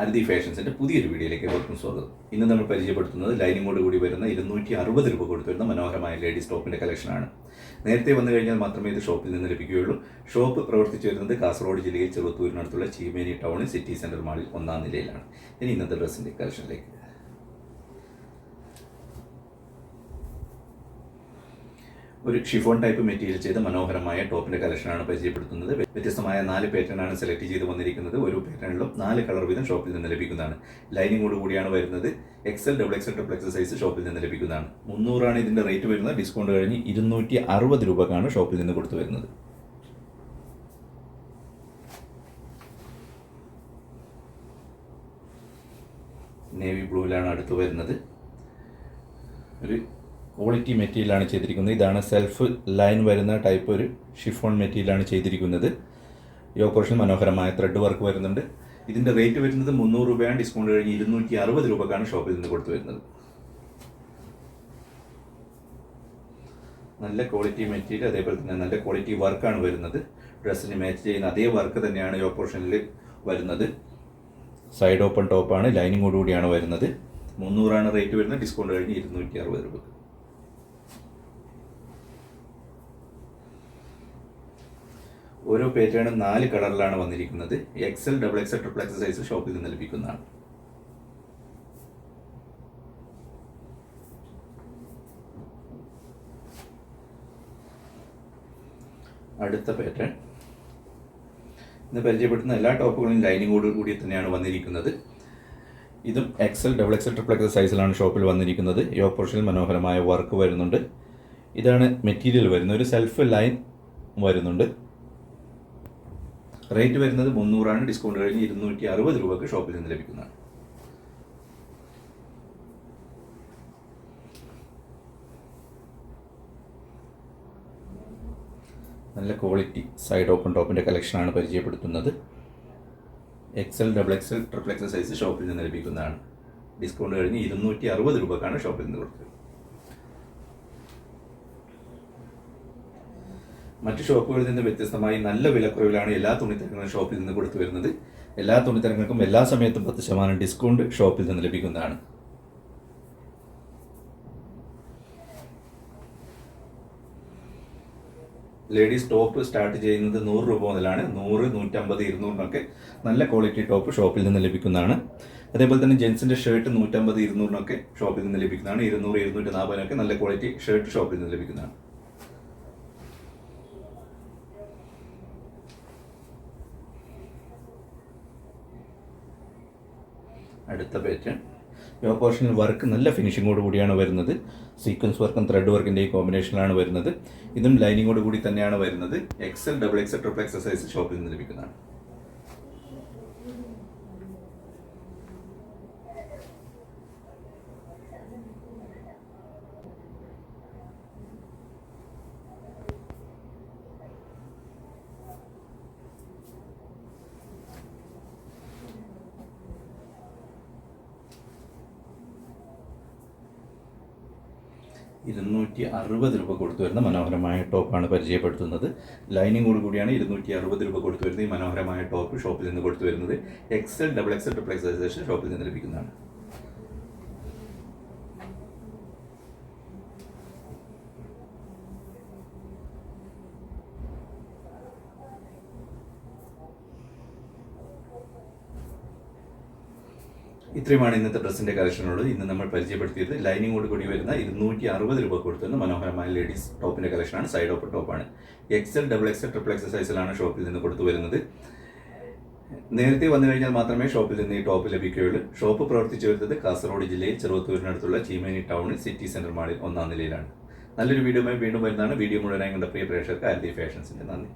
അരുതി ഫാഷൻസിന്റെ പുതിയൊരു വീഡിയോയിലേക്ക് ഏവർക്കും സ്വാഗതം. ഇന്ന് നമ്മൾ പരിചയപ്പെടുത്തുന്നത് ലൈനിങ്ങോട് കൂടി വരുന്ന ഇരുന്നൂറ്റി അറുപത് രൂപ കൊടുത്തു വരുന്ന മനോഹരമായ ലേഡീസ് ടോപ്പിന്റെ കളക്ഷനാണ്. നേരത്തെ വന്നു കഴിഞ്ഞാൽ മാത്രമേ ഇത് ഷോപ്പിൽ നിന്ന് ലഭിക്കുകയുള്ളൂ. ഷോപ്പ് പ്രവർത്തിച്ചു വരുന്നത് കാസർഗോഡ് ജില്ലയിൽ ചെറുത്തൂരിനടുത്തുള്ള ചീമേനി ടൗണിൽ സിറ്റി സെന്റർ മാളിൽ ഒന്നാം നിലയിലാണ്. ഇനി ഇന്നത്തെ ഡ്രസ്സിന്റെ കളക്ഷനിലേക്ക് ഒരു ഷിഫോൺ ടൈപ്പ് മെറ്റീരിയൽ ചെയ്ത് മനോഹരമായ ടോപ്പിന്റെ കളക്ഷനാണ് പരിചയപ്പെടുത്തുന്നത്. വ്യത്യസ്തമായ നാല് പാറ്റേൺ ആണ് സെലക്ട് ചെയ്ത് വന്നിരിക്കുന്നത്. ഓരോ പാറ്റേണിലും നാല് കളർ വീതം ഷോപ്പിൽ നിന്ന് ലഭിക്കുന്നതാണ്. ലൈനിങ്ങോട് കൂടിയാണ് വരുന്നത്. XL double XL triple XL size ഷോപ്പിൽ നിന്ന് ലഭിക്കുന്നതാണ്. മുന്നൂറാണ് ഇതിന്റെ റേറ്റ് വരുന്നത്. ഡിസ്കൗണ്ട് കഴിഞ്ഞ് ഇരുന്നൂറ്റി അറുപത് രൂപക്കാണ് ഷോപ്പിൽ നിന്ന് കൊടുത്തു വരുന്നത്. നേവി ബ്ലൂവിലാണ് അടുത്ത് വരുന്നത്. ഒരു ക്വാളിറ്റി മെറ്റീരിയലാണ് ചെയ്തിരിക്കുന്നത്. ഇതാണ് സെൽഫ് ലൈൻ വരുന്ന ടൈപ്പ് ഒരു ഷിഫോൺ മെറ്റീരിയലാണ് ചെയ്തിരിക്കുന്നത്. പോർഷൻ മനോഹരമായ ത്രെഡ് വർക്ക് വരുന്നുണ്ട്. ഇതിന്റെ റേറ്റ് വരുന്നത് മുന്നൂറ് രൂപയാണ്. ഡിസ്കൗണ്ട് കഴിഞ്ഞ് ഇരുന്നൂറ്റി അറുപത് രൂപക്കാണ് ഷോപ്പിൽ നിന്ന് കൊടുത്തു വരുന്നത്. നല്ല ക്വാളിറ്റി മെറ്റീരിയൽ അതേപോലെ തന്നെ നല്ല ക്വാളിറ്റി വർക്കാണ് വരുന്നത്. ഡ്രസ്സിന് മാച്ച് ചെയ്യുന്ന അതേ വർക്ക് തന്നെയാണ് ഈ വരുന്നത്. സൈഡ് ഓപ്പൺ ടോപ്പാണ് ലൈനിങ്ങോടുകൂടിയാണ് വരുന്നത്. മുന്നൂറാണ് റേറ്റ് വരുന്നത്. ഡിസ്കൗണ്ട് കഴിഞ്ഞ് ഇരുന്നൂറ്റി അറുപത് രൂപ ഓരോ പേറ്റേണും നാല് കളറിലാണ് വന്നിരിക്കുന്നത്. XL double XL triple XL size ഷോപ്പിൽ നിന്ന് ലഭിക്കുന്നതാണ്. അടുത്ത പാറ്റേൺ ഇന്ന് പരിചയപ്പെടുത്തുന്ന എല്ലാ ടോപ്പുകളും ലൈനിങ്ങോട് കൂടി തന്നെയാണ് വന്നിരിക്കുന്നത്. ഇതും XL double XL triple XL സൈസിലാണ് ഷോപ്പിൽ വന്നിരിക്കുന്നത്. യോ പോർഷനിൽ മനോഹരമായ വർക്ക് വരുന്നുണ്ട്. ഇതാണ് മെറ്റീരിയൽ വരുന്നത്. ഒരു സെൽഫ് ലൈൻ വരുന്നുണ്ട്. റേറ്റ് വരുന്നത് മുന്നൂറാണ്. ഡിസ്കൗണ്ട് കഴിഞ്ഞ് ഇരുന്നൂറ്റി അറുപത് രൂപക്ക് ഷോപ്പിൽ നിന്ന് ലഭിക്കുന്നതാണ്. നല്ല ക്വാളിറ്റി സൈഡ് ഓപ്പൺ ടോപ്പിന്റെ കളക്ഷനാണ് പരിചയപ്പെടുത്തുന്നത്. XL double XL triple XL size ഷോപ്പിൽ നിന്ന് ലഭിക്കുന്നതാണ്. ഡിസ്കൗണ്ട് കഴിഞ്ഞ് ഇരുന്നൂറ്റി അറുപത് രൂപക്കാണ് ഷോപ്പിൽ നിന്ന് കൊടുത്തത്. മറ്റു ഷോപ്പുകളിൽ നിന്ന് വ്യത്യസ്തമായി നല്ല വിലക്കുറവിലാണ് എല്ലാ തുണിത്തരങ്ങളും ഷോപ്പിൽ നിന്ന് കൊടുത്തു വരുന്നത്. എല്ലാ തുണിത്തരങ്ങൾക്കും എല്ലാ സമയത്തും പത്ത് ശതമാനം ഡിസ്കൗണ്ട് ഷോപ്പിൽ നിന്ന് ലഭിക്കുന്നതാണ്. ലേഡീസ് ടോപ്പ് സ്റ്റാർട്ട് ചെയ്യുന്നത് നൂറ് രൂപ മുതലാണ്. നൂറ് നൂറ്റമ്പത് ഇരുന്നൂറിനൊക്കെ നല്ല ക്വാളിറ്റി ടോപ്പ് ഷോപ്പിൽ നിന്ന് ലഭിക്കുന്നതാണ്. അതേപോലെ തന്നെ ജെൻസിന്റെ ഷർട്ട് നൂറ്റമ്പത് ഇരുന്നൂറിനൊക്കെ ഷോപ്പിൽ നിന്ന് ലഭിക്കുന്നതാണ്. ഇരുന്നൂറ് ഇരുന്നൂറ്റി നാൽപ്പതിനൊക്കെ നല്ല ക്വാളിറ്റി ഷർട്ട് ഷോപ്പിൽ നിന്ന് ലഭിക്കുന്നതാണ്. അടുത്ത പാറ്റേൺ യോ പോർഷനിൽ വർക്ക് നല്ല ഫിനിഷിങ്ങോട് കൂടിയാണ് വരുന്നത്. സീക്വൻസ് വർക്കും ത്രെഡ് വർക്കിന്റെ ഈ കോമ്പിനേഷനിലാണ് വരുന്നത്. ഇതും ലൈനിങ്ങോട് കൂടി തന്നെയാണ് വരുന്നത്. XL double XL triple XL size ഷോപ്പിൽ നിന്ന് ലഭിക്കുന്നതാണ്. ഇരുന്നൂറ്റി അറുപത് രൂപ കൊടുത്തു വരുന്ന മനോഹരമായ ടോപ്പാണ് പരിചയപ്പെടുത്തുന്നത്. ലൈനിങ്ങോട് കൂടിയാണ് ഇരുന്നൂറ്റി അറുപത് രൂപ കൊടുത്തു വരുന്നത് ഈ മനോഹരമായ ടോപ്പ് ഷോപ്പിൽ നിന്ന് കൊടുത്തു വരുന്നത്. എക്സൽ ഡബിൾ എക്സൽ ട്രിപ്പിൾ എക്സൈസേഷൻ ഷോപ്പിൽ നിന്ന് ലഭിക്കുന്നതാണ്. ഇത്രയുമാണ് ഇന്നത്തെ ഡ്രസ്സിന്റെ കളക്ഷനുള്ളത്. ഇന്ന് നമ്മൾ പരിചയപ്പെടുത്തിയത് ലൈനിങ്ങോട് കൂടി വരുന്ന ഇരുന്നൂറ്റി അറുപത് രൂപ കൊടുത്തുന്ന മനോഹരമായ ലേഡീസ് ടോപ്പിന്റെ കളക്ഷനാണ്. സൈഡ് ഓപ്പൺ ടോപ്പാണ്. XL double XL triple XL സൈസിലാണ് ഷോപ്പിൽ നിന്ന് കൊടുത്തു വരുന്നത്. നേരത്തെ വന്നു കഴിഞ്ഞാൽ മാത്രമേ ഷോപ്പിൽ നിന്ന് ഈ ടോപ്പ് ലഭിക്കുകയുള്ളൂ. ഷോപ്പ് പ്രവർത്തിച്ചു വരുന്നത് കാസർഗോഡ് ജില്ലയിൽ ചെറുവത്തൂരിനടുത്തുള്ള ചീമേനി ടൗണിൽ സിറ്റി സെന്റർ മാളിൽ ഒന്നാം നിലയിലാണ്. നല്ലൊരു വീഡിയോയുമായി വീണ്ടും വരുന്നതാണ്. വീഡിയോ മുഴുവനായി കണ്ട പ്രിയ പ്രേക്ഷകർക്ക് ആൽദി ഫാഷൻസിന്റെ നന്ദി.